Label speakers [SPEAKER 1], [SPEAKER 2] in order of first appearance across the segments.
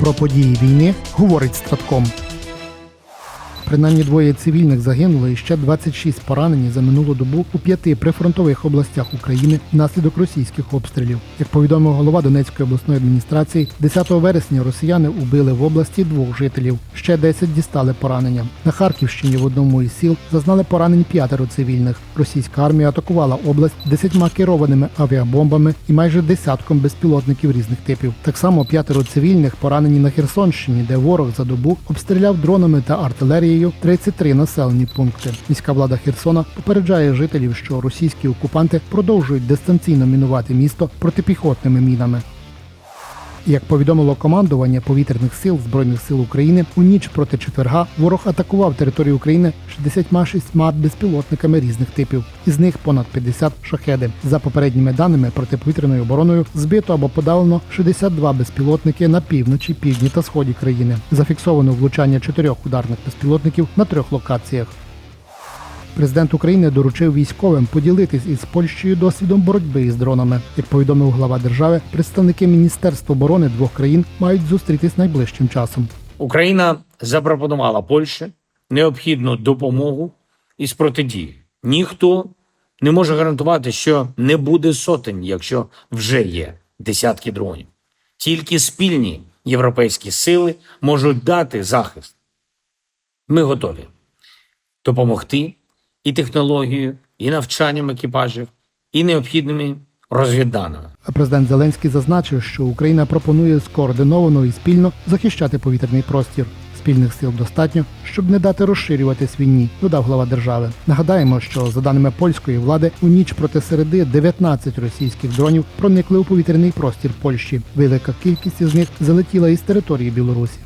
[SPEAKER 1] Про події війни говорить Стратком. Принаймні двоє цивільних загинули і ще 26 поранені за минулу добу у п'яти прифронтових областях України внаслідок російських обстрілів. Як повідомив голова Донецької обласної адміністрації, 10 вересня росіяни убили в області двох жителів. Ще 10 дістали поранення. На Харківщині в одному із сіл зазнали поранень п'ятеро цивільних. Російська армія атакувала область десятьма керованими авіабомбами і майже десятком безпілотників різних типів. Так само п'ятеро цивільних поранені на Херсонщині, де ворог за добу обстріляв дронами та артилерією 33 населені пункти. Міська влада Херсона попереджає жителів, що російські окупанти продовжують дистанційно мінувати місто протипіхотними мінами. Як повідомило командування повітряних сил Збройних сил України, у ніч проти четверга ворог атакував територію України 66 безпілотниками різних типів. Із них понад 50 шахеди. За попередніми даними протиповітряною обороною збито або подавлено 62 безпілотники на півночі, півдні та сході країни. Зафіксовано влучання чотирьох ударних безпілотників на трьох локаціях. Президент України доручив військовим поділитись із Польщею досвідом боротьби із дронами. Як повідомив глава держави, представники Міністерства оборони двох країн мають зустрітись найближчим часом.
[SPEAKER 2] Україна запропонувала Польщі необхідну допомогу із протидії. Ніхто не може гарантувати, що не буде сотень, якщо вже є десятки дронів. Тільки спільні європейські сили можуть дати захист. Ми готові допомогти і технологією, і навчанням екіпажів, і необхідними розвідданими.
[SPEAKER 1] Президент Зеленський зазначив, що Україна пропонує скоординовано і спільно захищати повітряний простір. Спільних сил достатньо, щоб не дати розширюватись війні, додав глава держави. Нагадаємо, що за даними польської влади, у ніч проти середи 19 російських дронів проникли у повітряний простір Польщі. Велика кількість із них залетіла із території Білорусі.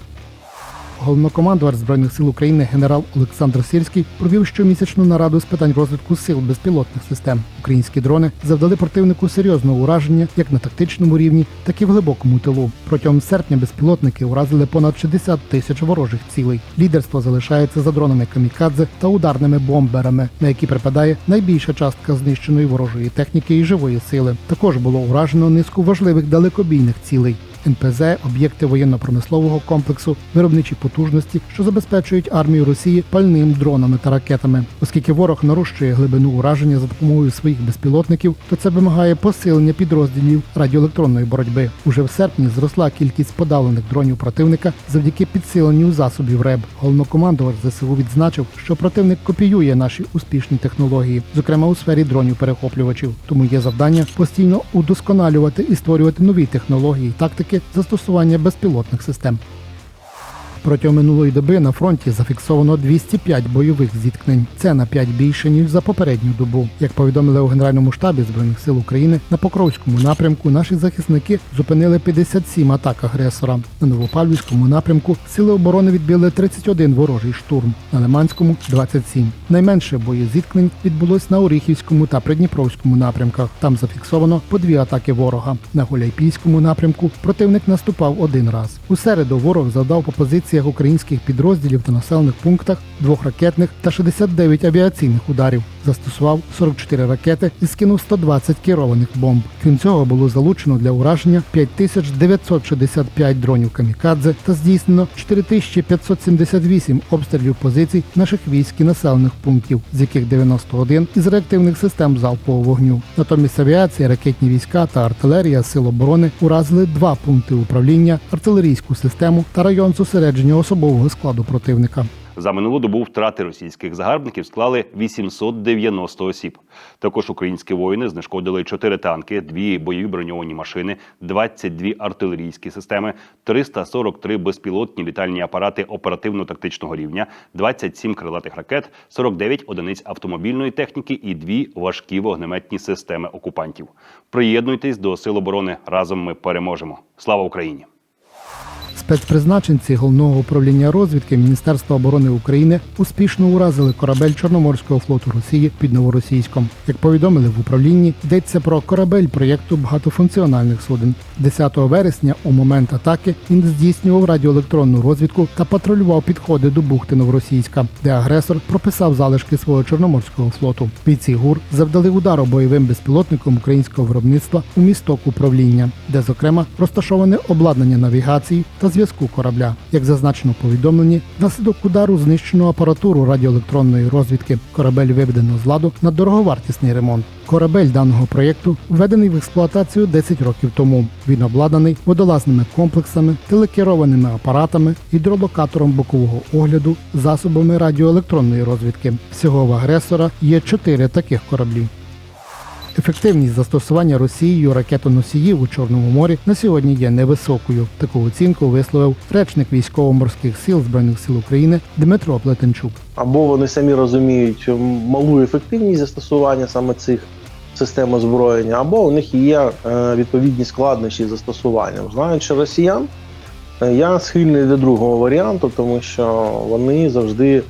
[SPEAKER 1] Головнокомандувач збройних сил України генерал Олександр Сирський провів щомісячну нараду з питань розвитку сил безпілотних систем. Українські дрони завдали противнику серйозного ураження як на тактичному рівні, так і в глибокому тилу. Протягом серпня безпілотники уразили понад 60 тисяч ворожих цілей. Лідерство залишається за дронами камікадзе та ударними бомберами, на які припадає найбільша частка знищеної ворожої техніки і живої сили. Також було уражено низку важливих далекобійних цілей. НПЗ, об'єкти воєнно-промислового комплексу, виробничі потужності, що забезпечують армію Росії пальним дронами та ракетами. Оскільки ворог нарощує глибину ураження за допомогою своїх безпілотників, то це вимагає посилення підрозділів радіоелектронної боротьби. Уже в серпні зросла кількість подавлених дронів противника завдяки підсиленню засобів РЕБ. Головнокомандувач ЗСУ відзначив, що противник копіює наші успішні технології, зокрема у сфері дронів перехоплювачів. Тому є завдання постійно удосконалювати і створювати нові технології, тактики застосування безпілотних систем. Протягом минулої доби на фронті зафіксовано 205 бойових зіткнень. Це на 5 більше ніж за попередню добу. Як повідомили у Генеральному штабі збройних сил України, на Покровському напрямку наші захисники зупинили 57 атак агресора. На Новопавлівському напрямку сили оборони відбили 31 ворожий штурм. На Лиманському 27. Найменше боєзіткнень відбулось на Оріхівському та Придніпровському напрямках. Там зафіксовано по дві атаки ворога. На Гуляйпійському напрямку противник наступав один раз. У середу ворог завдав по позиціях українських підрозділів та населених пунктах двох ракетних та 69 авіаційних ударів. Застосував 44 ракети і скинув 120 керованих бомб. Крім цього, було залучено для ураження 5965 дронів камікадзе та здійснено 4578 обстрілів позицій наших військ і населених пунктів, з яких 91 із реактивних систем залпового вогню. Натомість авіація, ракетні війська та артилерія сил оборони уразили два пункти управління, артилерійську систему та район зосередження особового складу противника.
[SPEAKER 3] За минулу добу втрати російських загарбників склали 890 осіб. Також українські воїни знешкодили 4 танки, 2 бойові броньовані машини, 22 артилерійські системи, 343 безпілотні літальні апарати оперативно-тактичного рівня, 27 крилатих ракет, 49 одиниць автомобільної техніки і 2 важкі вогнеметні системи окупантів. Приєднуйтесь до сил оборони. Разом ми переможемо. Слава Україні!
[SPEAKER 1] Спецпризначенці головного управління розвідки Міністерства оборони України успішно уразили корабель Чорноморського флоту Росії під Новоросійськом. Як повідомили в управлінні, йдеться про корабель проєкту багатофункціональних суден. 10 вересня, у момент атаки, він здійснював радіоелектронну розвідку та патрулював підходи до бухти Новоросійська, де агресор прописав залишки свого чорноморського флоту. Бійці ГУР завдали удару бойовим безпілотником українського виробництва у місток управління, де, зокрема, розташоване обладнання навігації зв'язку корабля. Як зазначено в повідомленні, внаслідок удару знищено апаратуру радіоелектронної розвідки. Корабель виведено з ладу на дороговартісний ремонт. Корабель даного проєкту введений в експлуатацію 10 років тому. Він обладнаний водолазними комплексами, телекерованими апаратами, гідролокатором бокового огляду, засобами радіоелектронної розвідки. Всього в агресора є 4 таких кораблі. Ефективність застосування Росією ракетоносіїв у Чорному морі на сьогодні є невисокою. Таку оцінку висловив речник військово-морських сил збройних сил України Дмитро Плетенчук.
[SPEAKER 4] або вони самі розуміють малу ефективність застосування саме цих систем озброєння, або у них є е, відповідні складнощі з застосуванням. Знаючи росіян, е, я схильний до другого варіанту, тому що вони завжди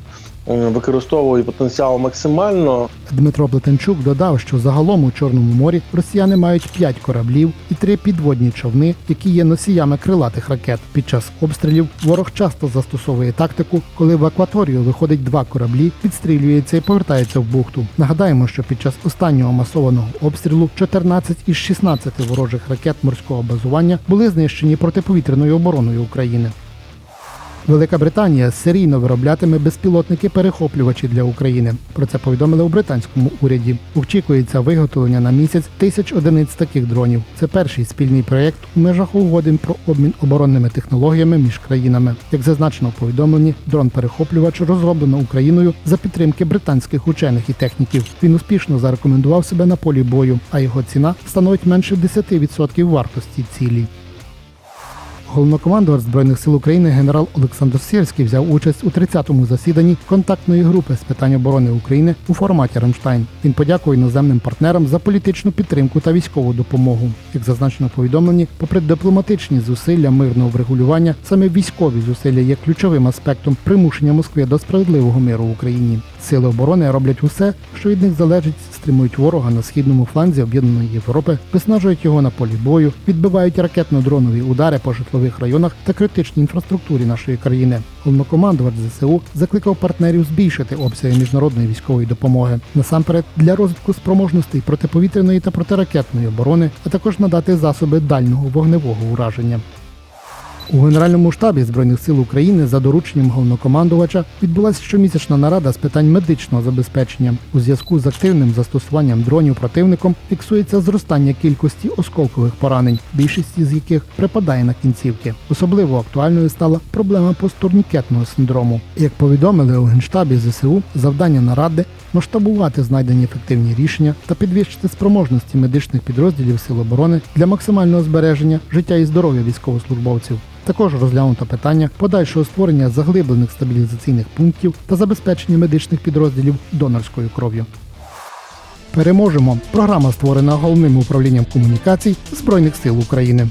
[SPEAKER 4] м, використовують потенціал максимально,
[SPEAKER 1] Дмитро Плетенчук додав, що загалом у Чорному морі росіяни мають 5 кораблів і три підводні човни, які є носіями крилатих ракет. Під час обстрілів ворог часто застосовує тактику, коли в акваторію виходить два кораблі, відстрілюється і повертається в бухту. Нагадаємо, що під час останнього масованого обстрілу 14 із 16 ворожих ракет морського базування були знищені протиповітряною обороною України. Велика Британія серійно вироблятиме безпілотники-перехоплювачі для України. Про це повідомили у британському уряді. Очікується виготовлення на місяць тисяч одиниць таких дронів. Це перший спільний проєкт у межах угоди про обмін оборонними технологіями між країнами. Як зазначено в повідомленні, дрон-перехоплювач розроблено Україною за підтримки британських учених і техніків. Він успішно зарекомендував себе на полі бою, а його ціна становить менше 10% вартості цілі. Головнокомандувач Збройних сил України генерал Олександр Сірський взяв участь у 30-му засіданні контактної групи з питань оборони України у форматі Рамштайн. Він подякував іноземним партнерам за політичну підтримку та військову допомогу. Як зазначено в повідомленні, попри дипломатичні зусилля мирного врегулювання, саме військові зусилля є ключовим аспектом примушення Москви до справедливого миру в Україні. Сили оборони роблять усе, що від них залежить, стримують ворога на східному фланзі об'єднаної Європи, виснажують його на полі бою, відбивають ракетно-дронові удари по житлових районах та критичній інфраструктурі нашої країни. Головнокомандувач ЗСУ закликав партнерів збільшити обсяги міжнародної військової допомоги насамперед для розвитку спроможностей протиповітряної та протиракетної оборони, а також надати засоби дальнього вогневого ураження. У Генеральному штабі Збройних сил України за дорученням головнокомандувача відбулася щомісячна нарада з питань медичного забезпечення. У зв'язку з активним застосуванням дронів противником фіксується зростання кількості осколкових поранень, більшість з яких припадає на кінцівки. Особливо актуальною стала проблема посттурнікетного синдрому. Як повідомили у генштабі ЗСУ, завдання наради масштабувати знайдені ефективні рішення та підвищити спроможності медичних підрозділів Сил оборони для максимального збереження життя і здоров'я військовослужбовців. Також розглянуто питання подальшого створення заглиблених стабілізаційних пунктів та забезпечення медичних підрозділів донорською кров'ю. Переможемо. Програма створена головним управлінням комунікацій Збройних сил України.